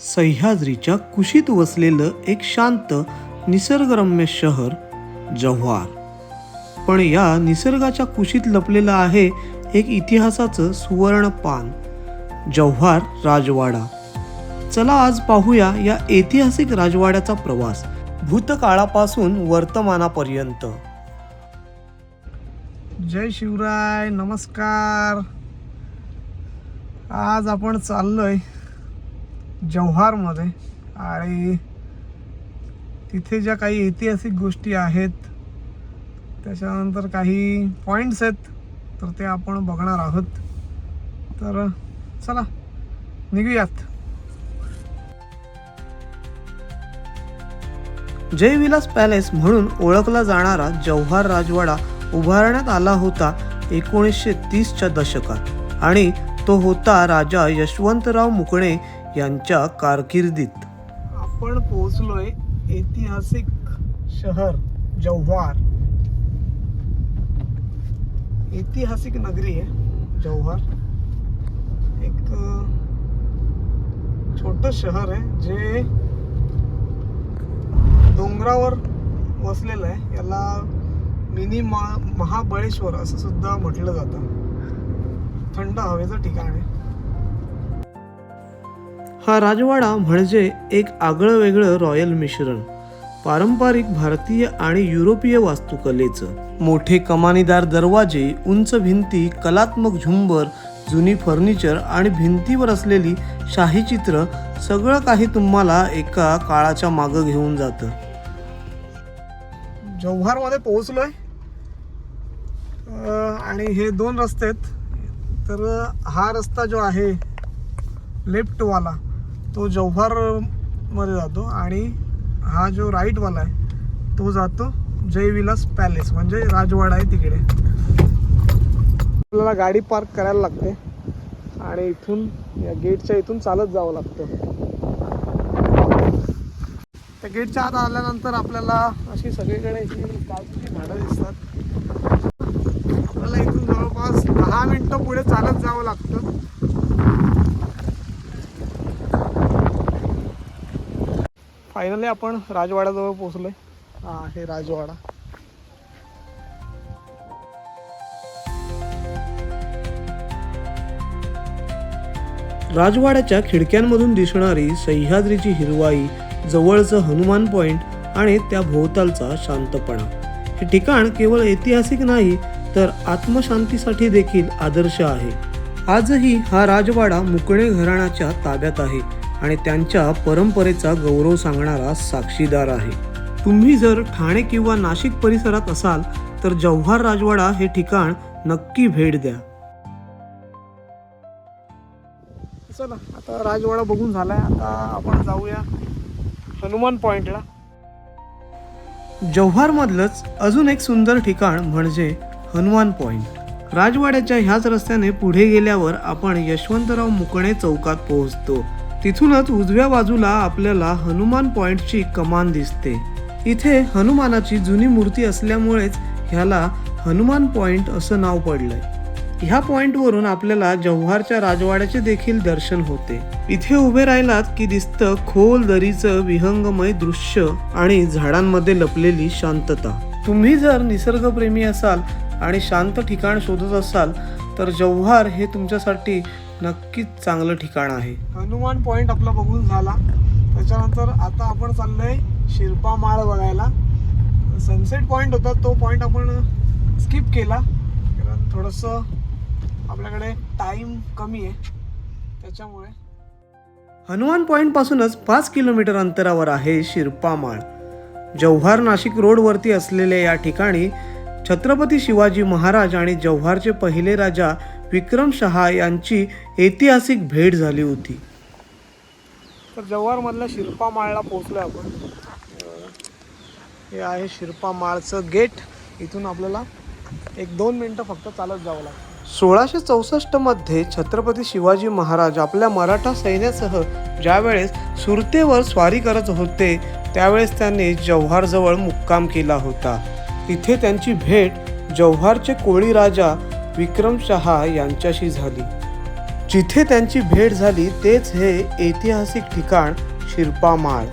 सह्याद्रीच्या कुशीत वसलेलं एक शांत निसर्गरम्य शहर जव्हार. पण या निसर्गाच्या कुशीत लपलेलं आहे एक इतिहासाचं सुवर्णपान जव्हार राजवाडा. चला आज पाहूया या ऐतिहासिक राजवाड्याचा प्रवास भूतकाळापासून वर्तमानापर्यंत. जय शिवराय नमस्कार. आज आपण चाललोय जव्हारमध्ये. आणि तिथे ज्या काही ऐतिहासिक गोष्टी आहेत त्याच्यानंतर काही पॉईंट्स आहेत तर ते आपण बघणार आहोत. तर चला निघूयात. जयविलास पॅलेस म्हणून ओळखला जाणारा जव्हार राजवाडा उभारण्यात आला होता एकोणीसशे तीसच्या दशकात. आणि तो होता राजा यशवंतराव मुकणे यांच्या कारकिर्दीत. आपण पोहोचलोय ऐतिहासिक शहर जव्हार. ऐतिहासिक नगरी आहे जव्हार. एक छोट शहर आहे जे डोंगरावर वसलेलं आहे. याला मिनी महाबळेश्वर असं सुद्धा म्हटलं जातं. थंड हवेचं ठिकाण आहे. हा राजवाडा म्हणजे एक आगळं वेगळं रॉयल मिश्रण. पारंपरिक भारतीय आणि युरोपीय वास्तुकलेचं. मोठे कमानीदार दरवाजे उंच भिंती कलात्मक झुंबर जुनी फर्निचर आणि भिंतीवर असलेली शाही चित्र सगळं काही तुम्हाला एका काळाच्या मागं घेऊन जातं. जव्हारमध्ये पोहोचलोय. आणि हे दोन रस्ते आहेत. तर हा रस्ता जो आहे लेफ्टवाला. तो जव्हारमध्ये जातो आणि हा जो राईटवाला आहे तो जातो जयविलास पॅलेस म्हणजे राजवाडा आहे तिकडे. आपल्याला गाडी पार्क करायला लागते आणि इथून या गेटच्या इथून चालत जावं लागतं. त्या गेटच्या आत आल्यानंतर आपल्याला अशी सगळीकडे काजूची झाडं दिसतात. आपल्याला इथून जवळपास दहा मिनिटं पुढे चालत जावं लागतं. फायनली आपण राजवाड्याजवळ पोहोचलोय. हा आहे राजवाडा. राजवाड्याच्या खिडक्यांमधून दिसणारी सह्याद्रीची हिरवाई जवळचं हनुमान पॉइंट आणि त्या भोवतालचा शांतपणा. हे ठिकाण केवळ ऐतिहासिक नाही तर आत्मशांतीसाठी देखील आदर्श आहे. आजही हा राजवाडा मुकणे घराण्याच्या ताब्यात आहे. आणि त्यांच्या परंपरेचा गौरव सांगणारा साक्षीदार आहे. तुम्ही जर ठाणे किंवा नाशिक परिसरात असाल तर जव्हार राजवाडा हे ठिकाण नक्की भेट द्या. चला आता राजवाडा बघून झालाय. आता आपण जाऊया हनुमान पॉइंटला. जव्हार मधलंच अजून एक सुंदर ठिकाण म्हणजे हनुमान पॉइंट. राजवाड्याच्या ह्याच रस्त्याने पुढे गेल्यावर आपण यशवंतराव मुकणे चौकात पोहोचतो. तिथूनच उजव्या बाजूला आपल्याला हनुमान पॉइंटची कमान दिसते. इथे हनुमानाची जुनी मूर्ती असल्यामुळेच ह्याला हनुमान पॉइंट असं नाव पडलंय. ह्या पॉइंटवरून आपल्याला जव्हारच्या राजवाड्याचे देखील दर्शन होते. इथे उभे राहिलात की दिसतं खोल दरीचं विहंगमय दृश्य आणि झाडांमध्ये लपलेली शांतता. तुम्ही जर निसर्गप्रेमी असाल आणि शांत ठिकाण शोधत असाल तर जव्हार हे तुमच्यासाठी नक्कीच चांगलं ठिकाण आहे. हनुमान पॉइंट आपला बघून झाला. त्याच्यानंतर आता आपण चाललोय शिरपा माळ बघायला. सनसेट पॉइंट होता तो पॉइंट आपण स्किप केला. कारण थोडंसं आपल्याकडे टाइम कमी आहे. त्याच्यामुळे. हनुमान पॉइंट पासूनच पाच किलोमीटर अंतरावर आहे शिरपा माळ. जव्हार नाशिक रोडवरती असलेल्या या ठिकाणी छत्रपती शिवाजी महाराज आणि जव्हारचे पहिले राजा विक्रमशहा यांची ऐतिहासिक भेट झाली होती. तर जव्हारमधल्या शिरपा माळला पोहोचलो आपण. हे आहे शिरपा माळचं गेट. इथून आपल्याला एक दोन मिनटं फक्त चालत जावं लागतं. सोळाशे चौसष्टमध्ये छत्रपती शिवाजी महाराज आपल्या मराठा सैन्यासह ज्यावेळेस सुरतेवर स्वारी करत होते त्यावेळेस त्यांनी जव्हारजवळ मुक्काम केला होता. तिथे त्यांची भेट जव्हारचे कोळी राजा विक्रमशहा यांच्याशी झाली. जिथे त्यांची भेट झाली तेच हे ऐतिहासिक ठिकाण शिरपामाळ.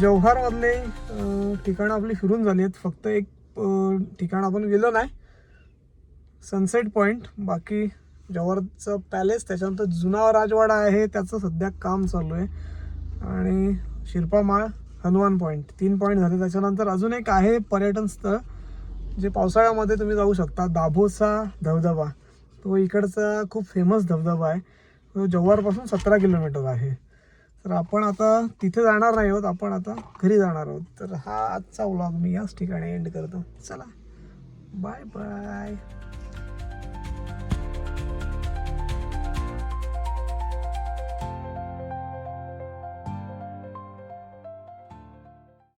जव्हारमधले ठिकाणं आपली फिरून झाली आहेत. फक्त एक ठिकाण आपण गेलो नाही. सनसेट पॉईंट बाकी जव्हारचं पॅलेस त्याच्यानंतर जुना राजवाडा आहे त्याचं सध्या काम चालू आहे. आणि शिरपामाळ हनुमान पॉईंट तीन पॉईंट झाले. त्याच्यानंतर अजून एक आहे पर्यटन स्थळ. जे पावसाळ्यामध्ये तुम्ही जाऊ शकता दाभोसा धबधबा. तो इकडचा खूप फेमस धबधबा आहे. तो जव्हारपासून सतरा किलोमीटर आहे. तर आपण आता तिथे जाणार नाही आहोत आपण आता घरी जाणार आहोत. तर हा आजचा व्लॉग मी याच ठिकाणी एंड करतो. चला बाय बाय